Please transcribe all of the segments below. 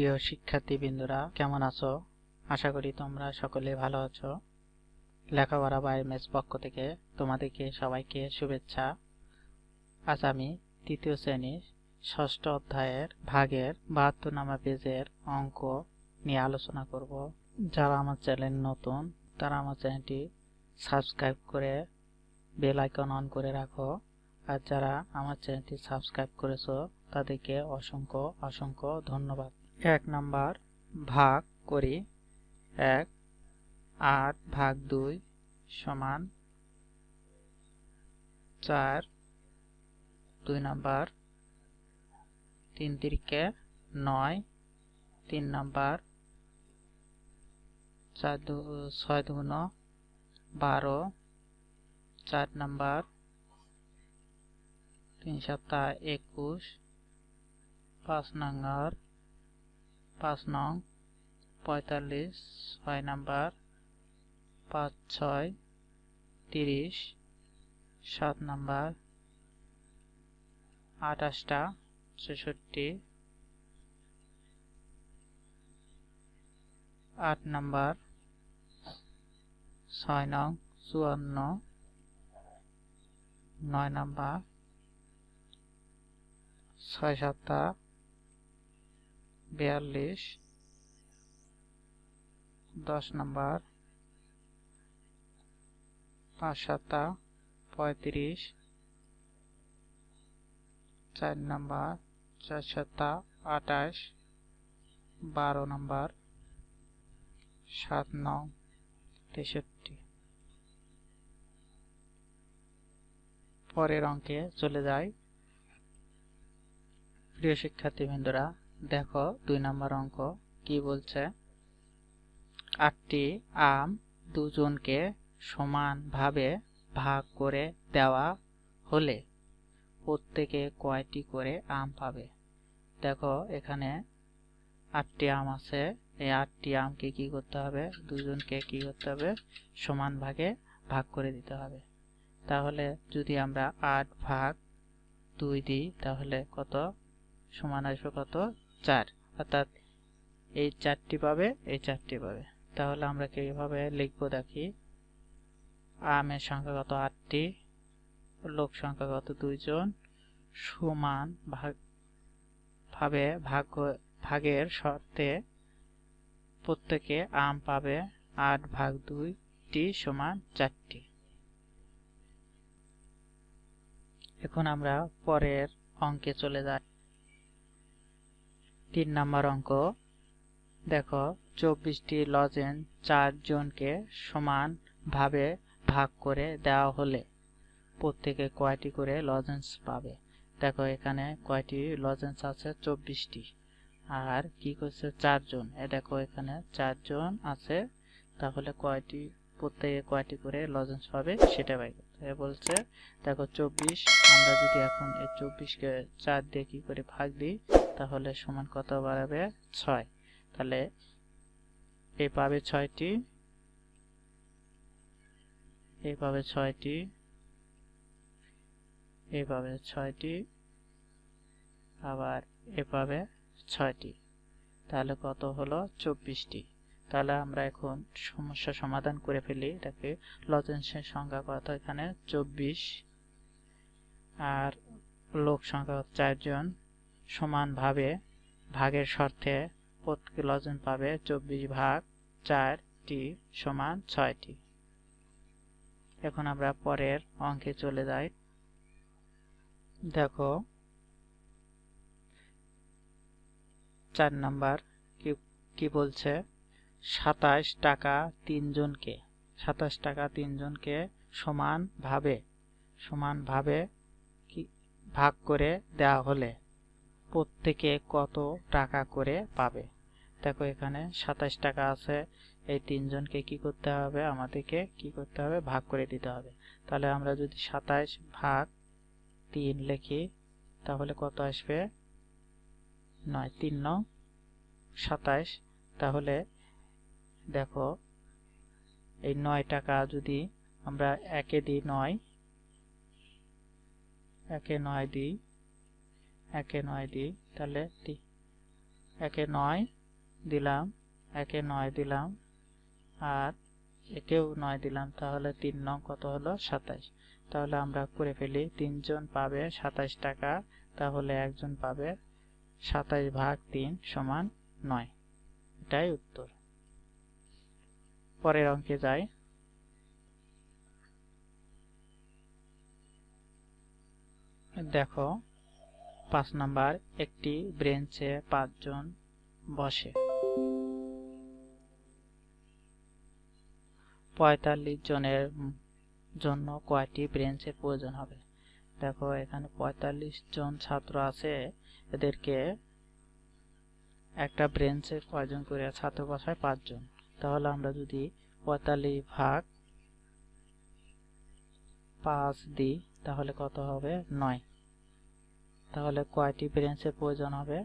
প্রিয় শিক্ষার্থীবৃন্দরা, কেমন আছো? আশা করি তোমরা সকলে ভালো আছো। লেখাপড়া বা এমএস পক্ষ থেকে তোমাদেরকে সবাইকে শুভেচ্ছা। আজ আমি তৃতীয় শ্রেণির ষষ্ঠ অধ্যায়ের ভাগের বাহাত্তর নামা পেজের অঙ্ক নিয়ে আলোচনা করব। যারা আমার চ্যানেল নতুন, তারা আমার চ্যানেলটি সাবস্ক্রাইব করে বেল আইকন অন করে রাখো। আর যারা আমার চ্যানেলটি সাবস্ক্রাইব করেছ, তাদেরকে অসংখ্য অসংখ্য ধন্যবাদ। এক নাম্বার, ভাগ করি, এক, আট ভাগ দুই সমান চার। দুই নাম্বার, তিন তিরিকে নয়। তিন নাম্বার, চার দু, ছয় দুগুণ বারো। চার নাম্বার, তিন সপ্তাহ একুশ। পাঁচ নাম্বার পাঁচ নং, পঁয়তাল্লিশ, ছয় নাম্বার, পাঁচ ছয়, তিরিশ, সাত নাম্বার, আঠাশটা, ছেষট্টি, আট নাম্বার, ছয় নং, চুয়ান্ন, নয় নাম্বার, ছয় সাতটা বিয়াল্লিশ, দশ নাম্বার, পাঁচ সাতটা, পঁয়ত্রিশ, চার নাম্বার, চার সাতটা, আঠাশ, বারো নাম্বার, সাত নং, তেষট্টি। পরের অঙ্কে চলে যায় প্রিয় শিক্ষার্থীবৃন্দরা দেখো, দুই নম্বর অঙ্ক, কি বলছে? আটটি আম দুজনকে সমানভাবে ভাগ করে দেওয়া হলে প্রত্যেকে কয়টি করে আম পাবে? দেখো, এখানে আটটি আম আছে। এই আটটি আমকে কি করতে হবে? দুজনকে কি করতে হবে? সমান ভাগে ভাগ করে দিতে হবে। তাহলে যদি আমরা আট ভাগ দুই দিই, তাহলে কত? সমান আসবে কত? চার। অর্থাৎ এই চারটি পাবে, এই চারটি পাবে। তাহলে আমরা কীভাবে লিখব দেখি? আমের সংখ্যা কত? আটটি। লোক সংখ্যা কত? দুইজন। সমান ভাগ, ভাবে ভাগ ভাগের শর্তে প্রত্যেকে আম পাবে আট ভাগ দুইটি সমান চারটি। এখন আমরা পরের অঙ্কে চলে যাই। তিন নম্বর অঙ্ক। দেখো, চব্বিশটি লজেন্স চারজনকে সমানভাবে ভাগ করে দেওয়া হলে প্রত্যেকে কয়টি করে লজেন্স পাবে? দেখো, এখানে কয়টি লজেন্স আছে? চব্বিশটি। আর কি করছে? চারজন। এ দেখো, এখানে চারজন আছে। তাহলে কয়টি, প্রত্যেকে কয়টি করে লজেন্স পাবে সেটা বাই করতে বলছে, দেখো, চব্বিশ, আমরা যদি এখন এই চব্বিশকে চার দিয়ে কি করে ভাগ দিই তাহলে সমান কত বাড়াবে ছয়? তাহলে এ পাবে ছয়টি, এ পাবে ছয়টি, এ পাবে ছয়টি, আবার এ পাবে ছয়টি। তাহলে কত হলো চব্বিশটি। তাহলে আমরা এখন সমস্যা সমাধান করে ফেলি, এটাকে লজেন্সের সংখ্যা কত এখানে চব্বিশ, আর লোক সংখ্যা চারজন। সমানভাবে ভাগের শর্তে প্রত্যেক লজেন পাবে চব্বিশ ভাগ চারটি সমান ছয়টি। এখন আমরা পরের অঙ্কে চলে যাই। দেখো, চার নাম্বার কি কি বলছে? সাতাশ টাকা তিনজনকে সাতাশ টাকা তিনজনকে সমানভাবে সমানভাবে কি ভাগ করে দেওয়া হলে। প্রত্যেকে কত টাকা করে পাবে? দেখো এখানে সাতাশ টাকা আছে। এই তিনজনকে কি করতে হবে? আমাদেরকে কি করতে হবে? ভাগ করে দিতে হবে। তাহলে আমরা যদি সাতাশ ভাগ তিন লিখি, তাহলে কত আসবে? নয়, তিন নং, সাতাশ। তাহলে দেখো, এই নয় টাকা যদি আমরা একে দিই নয়, একে নয় দিই একে নয় দিই তাহলে একে নয় দিলাম, একে নয় দিলাম, আর একেও নয় দিলাম, তাহলে তিন নং কত হলো? সাতাইশ। তাহলে আমরা করে ফেলি, তিনজন পাবে সাতাইশ টাকা, তাহলে একজন পাবে সাতাইশ ভাগ তিন সমান নয়। এটাই উত্তর। পরের অঙ্কে যাই। দেখো পাঁচ নাম্বার, একটি ব্রেঞ্চে পাঁচজন বসে। পঁয়তাল্লিশ জনের জন্য কয়টি ব্রেঞ্চের প্রয়োজন হবে? দেখো, এখানে পঁয়তাল্লিশ জন ছাত্র আছে, এদেরকে একটা ব্রেঞ্চে কয়জন করে ছাত্র বসায়? পাঁচজন। তাহলে আমরা যদি পঁয়তাল্লিশ ভাগ পাঁচ দিই, তাহলে কত হবে? নয়। তাহলে কয়টি ব্রেঞ্চের প্রয়োজন হবে?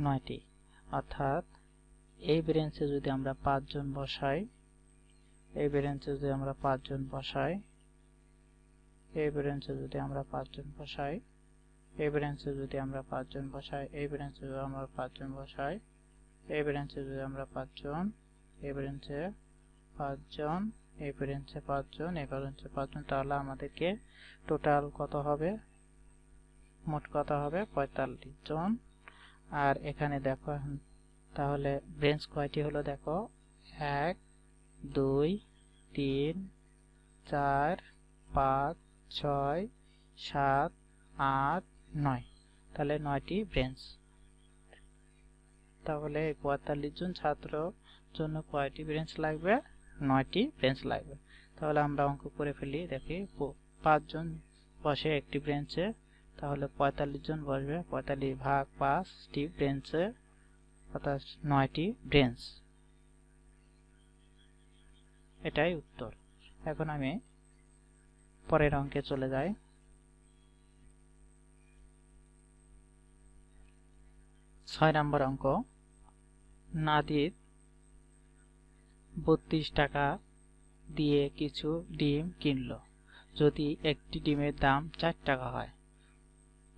নয়টি। অর্থাৎ এই ব্রেঞ্চে যদি আমরা পাঁচজন বসাই, এই ব্রেঞ্চে যদি আমরা পাঁচজন বসাই, এই ব্রেঞ্চে যদি আমরা পাঁচজন বসাই, এই ব্রেঞ্চে যদি আমরা পাঁচজন বসাই, এই ব্রেঞ্চে যদি আমরা পাঁচজন বসাই, এই ব্রেঞ্চে যদি আমরা পাঁচজন, এই ব্রেঞ্চে পাঁচজন, এই ব্রেঞ্চে পাঁচজন, এই ব্রেঞ্চে পাঁচজন, তাহলে আমাদেরকে টোটাল কত হবে? মোট কত হবে? পঁয়তাল্লিশ জন। আর এখানে দেখো তাহলে ব্রেঞ্চ কয়টি হলো দেখো? এক, দুই, তিন, চার, পাঁচ, ছয়, সাত, আট, নয়। তাহলে নয়টি ব্রেঞ্চ তাহলে পঁয়তাল্লিশ জন ছাত্র জন্য কয়টি ব্রেঞ্চ লাগবে? নয়টি ব্রেঞ্চ লাগবে। তাহলে আমরা অঙ্ক করে ফেলি, দেখি পাঁচজন বসে একটি ব্রেঞ্চে তাহলে পঁয়তাল্লিশ জন বসবে। পঁয়তাল্লিশ ভাগ পাঁচটি ব্রেঞ্চে অর্থাৎ নয়টি ব্রেঞ্চ এটাই উত্তর। এখন আমি পরের অঙ্কে চলে যাই। ছয় নম্বর অঙ্ক। নাদির বত্রিশ টাকা দিয়ে কিছু ডিম কিনল। যদি একটি ডিমের দাম চার টাকা হয়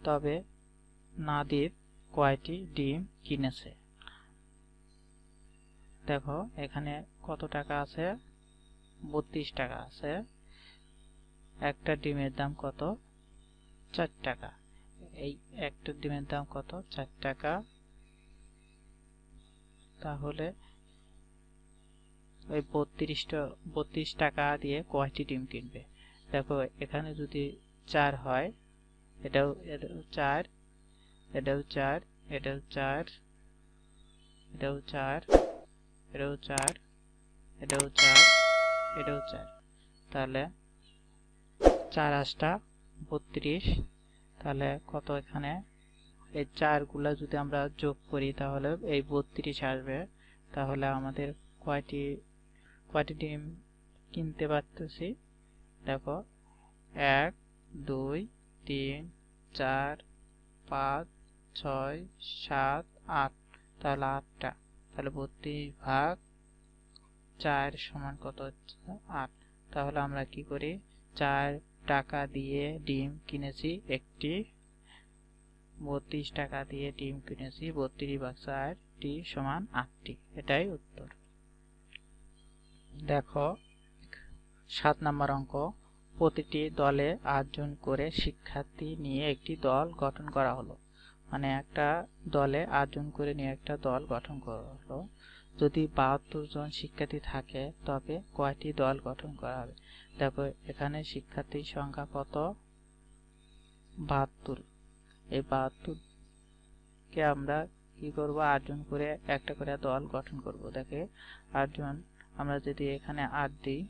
তবে নাদির কয়টি ডিম কিনেছে? দেখো, এখানে কত টাকা আছে? বত্রিশ টাকা আছে। একটা ডিমের দাম কত? চার টাকা। এই একটা ডিমের দাম কত? চার টাকা। তাহলে ওই বত্রিশটা বত্রিশ টাকা দিয়ে কয়টি ডিম কিনবে? দেখো, এখানে যদি চার হয় এটাও এটাও চার এটাও চার এটাও চার এটাও চার এটাও চার এটাও চার এটাও চার। তাহলে চার আটটা, বত্রিশ। তাহলে কত এখানে? এই চারগুলা যদি আমরা যোগ করি তাহলে এই বত্রিশ আসবে। তাহলে আমাদের কয়টি কয়টি ডিম কিনতে পারতেছি? দেখো, এক, দুই, তিন চার, পাঁচ, ছয়, সাত, আট। তাহলে আটটা। তাহলে বত্রিশ ভাগ চার সমান কত হচ্ছে? আট। তাহলে আমরা কি করি? চার টাকা দিয়ে ডিম কিনেছি একটি। বত্রিশ টাকা দিয়ে ডিম কিনেছি, বত্রিশ ভাগ চারটি সমান আটটি। এটাই উত্তর। দেখো, সাত নম্বর অঙ্ক। প্রতিটি দলে আটজন করে শিক্ষার্থী নিয়ে একটি দল গঠন করা হলো। মানে একটা দলে আটজন করে নিয়ে একটা দল গঠন করা হলো যদি বাহাত্তর জন শিক্ষার্থী থাকে, তবে কয়টি দল গঠন করা হবে? দেখো, এখানে শিক্ষার্থীর সংখ্যা কত? বাহাত্তর। এই বাহাত্তরকে আমরা কি করব? আটজন করে একটা করে দল গঠন করব। দেখে আটজন, আমরা যদি এখানে আট দিই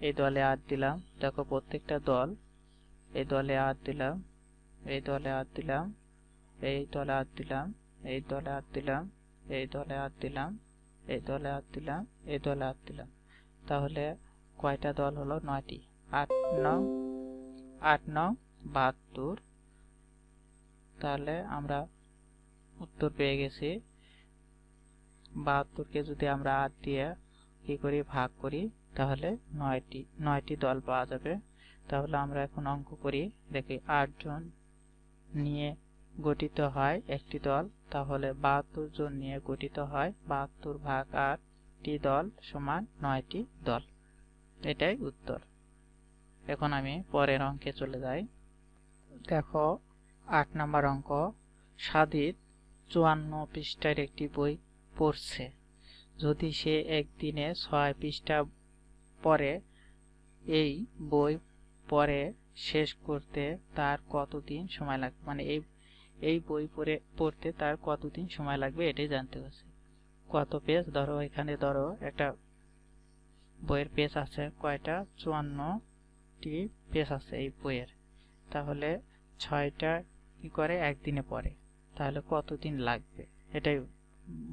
এই দলে আট দিলাম। দেখো প্রত্যেকটা দল এই দলে আট দিলাম, এই দলে আট দিলাম, এই দলে আট দিলাম, এই দলে আট দিলাম, এই দলে আট দিলাম, এই দলে আট দিলাম, এই দলে আট দিলাম। তাহলে কয়টা দল হলো? নয়টি। আট নং আট নং, বাহাত্তর। তাহলে আমরা উত্তর পেয়ে গেছি। বাহাত্তরকে যদি আমরা আট দিয়ে কি করি? ভাগ করি। তাহলে নয়টি নয়টি দল পাওয়া যাবে। তাহলে আমরা এখন অঙ্ক করি। দেখি, আটজন নিয়ে গঠিত হয় একটি দল, তাহলে বাহাত্তর জন নিয়ে গঠিত হয় বাহাত্তর ভাগ আটটি দল সমান নয়টি দল। এটাই উত্তর। এখন আমি পরের অঙ্কে চলে যাই। দেখো, আট নম্বর অঙ্ক। সাদিত চুয়ান্ন পৃষ্ঠার একটি বই পড়ছে। যদি সে একদিনে ছয় পৃষ্ঠা পড়ে এই বই পড়ে শেষ করতে তার কতদিন সময় লাগবে মানে এই এই বই পড়ে, পড়তে তার কতদিন সময় লাগবে এটাই জানতে হচ্ছে। কত পেজ? ধরো এখানে ধরো একটা বইয়ের পেজ আছে, কয়টা? চুয়ান্নটি পেজ আছে এই বইয়ের। তাহলে ছয়টা কি করে? একদিনে পড়ে। তাহলে কতদিন লাগবে? এটাই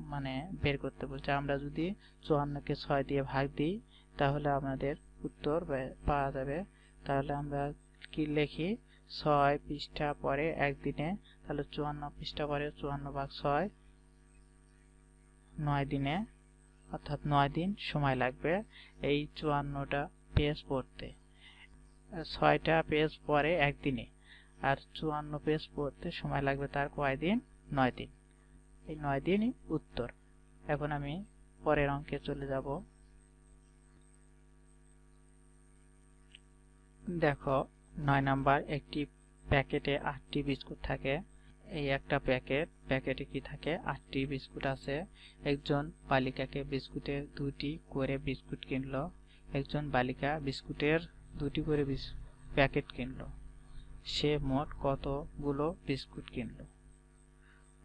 মানে বের করতে বলছে। আমরা যদি চুয়ান্নকে ছয় দিয়ে ভাগ দিই তাহলে আমাদের উত্তর পাওয়া যাবে। তাহলে আমরা কি লিখি? ছয় পৃষ্ঠা পরে একদিনে, তাহলে চুয়ান্ন পৃষ্ঠা পরে চুয়ান্ন ভাগ ছয়, নয় দিনে, অর্থাৎ নয় দিন সময় লাগবে এই চুয়ান্নটা পেজ পড়তে। ছয়টা পেজ পরে একদিনে, আর চুয়ান্ন পেজ পড়তে সময় লাগবে তার কয়দিন নয় দিন। এই নয় দিনই উত্তর। এখন আমি পরের অঙ্কে চলে যাব। দেখো, নয় নাম্বার, একটি প্যাকেটে আটটি বিস্কুট থাকে। এই একটা প্যাকেট, প্যাকেটে কি থাকে? আটটি বিস্কুট আছে। একজন বালিকাকে বিস্কুটের দুটি করে বিস্কুট কিনলো। একজন বালিকা বিস্কুটের দুটি করে প্যাকেট কিনলো। সে মোট কতগুলো বিস্কুট কিনলো?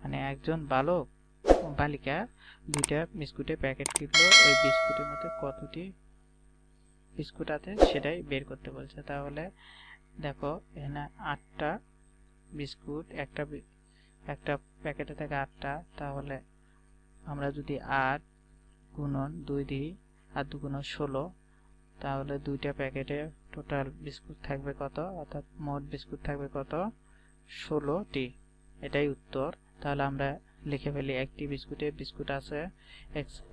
মানে একজন বালক, বালিকা, দুইটা বিস্কুটের প্যাকেট কিনলো। ওই বিস্কুটের মধ্যে কতটি বিস্কুট আছে, সেটাই বের করতে বলছে। তাহলে দেখো, এখানে আটটা বিস্কুট, একটা একটা প্যাকেটে থেকে আটটা। তাহলে আমরা যদি আট গুণন দুই দিই আর দুগুণ ষোলো, তাহলে দুইটা প্যাকেটে টোটাল বিস্কুট থাকবে কত? অর্থাৎ মোট বিস্কুট থাকবে কত? ষোলোটি। এটাই উত্তর। তাহলে আমরা লিখে ফেলি, একটি বিস্কুটে বিস্কুট আছে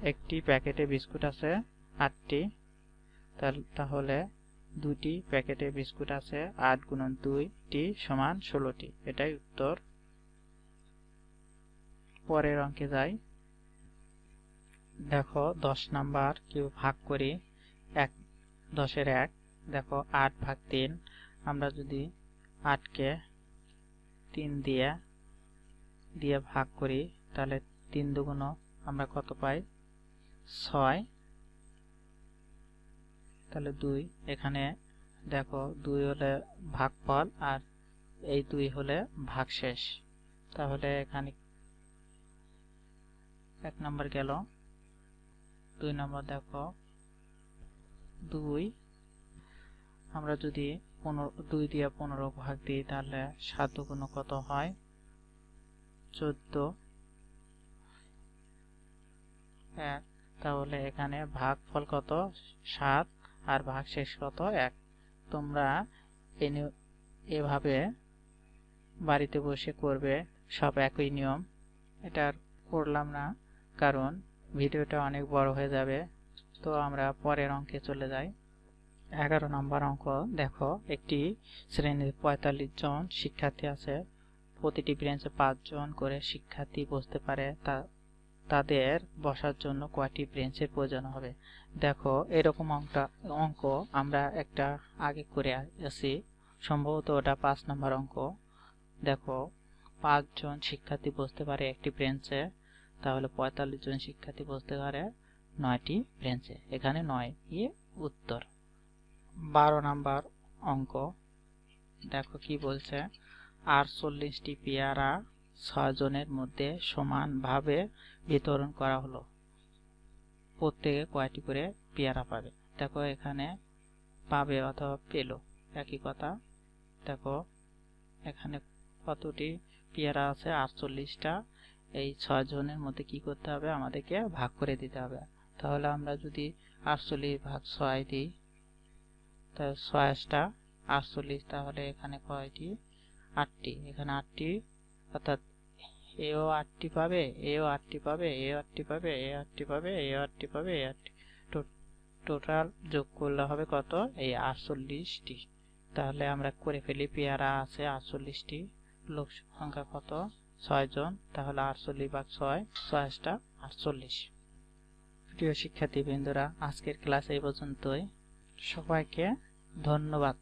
একটি প্যাকেটে বিস্কুট আছে, আটটি। তাহলে দুটি প্যাকেটে বিস্কুট আছে, আট গুণন দুইটি সমান ষোলোটি। এটাই উত্তর। পরের অঙ্কে যাই। দেখো, দশ নাম্বার কেউ ভাগ করি, এক, দশের এক। দেখো, আট ভাগ তিন। আমরা যদি আটকে তিন দিয়ে দিয়ে ভাগ করি, তাহলে তিন দুগুণ আমরা কত পাই? ছয়। তাহলে দুই। এখানে দেখো দুই হলে ভাগফল আর এই দুই হলে ভাগশেষ। তাহলে এখানে এক নম্বর গেল। দুই নম্বর দেখো। দুই। আমরা যদি পনেরো, দুই দিয়ে পনেরো ভাগ দিই তাহলে সাত গুণ কত হয়? চোদ্দ। এক। তাহলে এখানে ভাগফল কত? সাত। আর ভাগ শেষ কত এক। তোমরা এভাবে বাড়িতে বসে করবে, সব একই নিয়ম। এটা করলাম না, কারণ ভিডিওটা অনেক বড় হয়ে যাবে। তো আমরা পরের অঙ্কে চলে যাই। এগারো নম্বর অঙ্ক, দেখো, একটি শ্রেণির পঁয়তাল্লিশ জন শিক্ষার্থী আছে। প্রতিটি ব্রেঞ্চে পাঁচজন করে শিক্ষার্থী বসতে পারে। তা তাদের বসার জন্য কয়টি ব্রেঞ্চের প্রয়োজন হবে? দেখো, এরকম অঙ্কটা অঙ্ক আমরা একটা আগে করে আছি সম্ভবত ওটা পাঁচ নম্বর অঙ্ক। দেখো পাঁচজন শিক্ষার্থী বসতে পারে একটি ব্রেঞ্চে, তাহলে পঁয়তাল্লিশ জন শিক্ষার্থী বসতে পারে নয়টি ব্রেঞ্চে। এখানে নয় ইয়ে উত্তর। বারো নাম্বার অঙ্ক। দেখো কি বলছে, আটচল্লিশটি পেয়ারা ছয়জনের মধ্যে সমানভাবে বিতরণ করা হলো। প্রত্যেকে কয়টি করে পেয়ারা পাবে? দেখো, এখানে পাবে অথবা পেল। একই কথা। দেখো, এখানে কতটি পেয়ারা আছে? আটচল্লিশটা। এই ছয় জনের মধ্যে কি করতে হবে? আমাদেরকে ভাগ করে দিতে হবে। তাহলে আমরা যদি আটচল্লিশ ভাগ ছয় দিই, তাহলে ছয়টা আটচল্লিশ। তাহলে এখানে কয়টি? আটটি। এখানে আটটি, অর্থাৎ এও আটটি পাবে, এও আটটি পাবে এ আটটি পাবে এ আটটি পাবে এ আটটি পাবে এ আটটি টোটাল যোগ করলে হবে কত? এই আটচল্লিশটি। তাহলে আমরা করে ফেলি, পেয়ারা আছে আটচল্লিশটি। লোক সংখ্যা কত? ছয় জন। তাহলে আটচল্লিশ ভাগ ছয়, ছয়টা আটচল্লিশ। প্রিয় শিক্ষার্থীবৃন্দরা, আজকের ক্লাস এই পর্যন্তই। সবাইকে ধন্যবাদ।